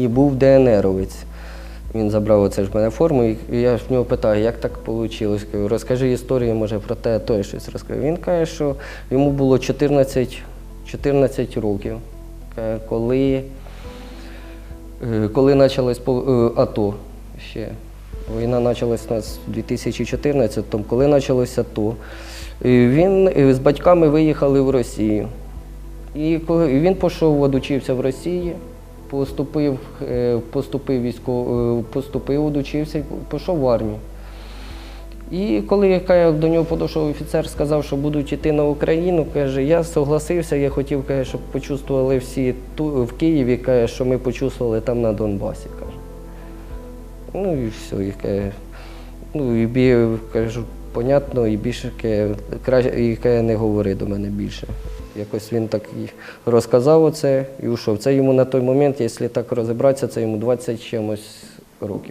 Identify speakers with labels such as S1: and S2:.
S1: І був ДНРовець. Він забрав оце ж мене форму, і я ж в нього питаю, як так вийшло. Розкажи історію, може, про те, той щось розкажи. Він каже, що йому було 14, 14 років, коли, е, коли почалось е, АТО ще. Війна почалась у нас у 2014-му, коли почалося АТО. Він е, з батьками виїхали в Росію. І він пішов, одучився в Росії, поступив, е, поступив військово, поступив, одучився, і пішов в армію. І коли яка до нього підійшов офіцер, сказав, що будуть йти на Україну, каже, я согласився, я хотів, каже, щоб почувствували всі ту, в Києві, каже, що ми почувствували там на Донбасі. Каже. Ну і все, і каже, ну і бі, кажу, понятно, і більше каже, і каже, не говори до мене більше. Якось він так розказав оце і ушов. Це йому на той момент, якщо так розібратися, це йому 20 чимось років.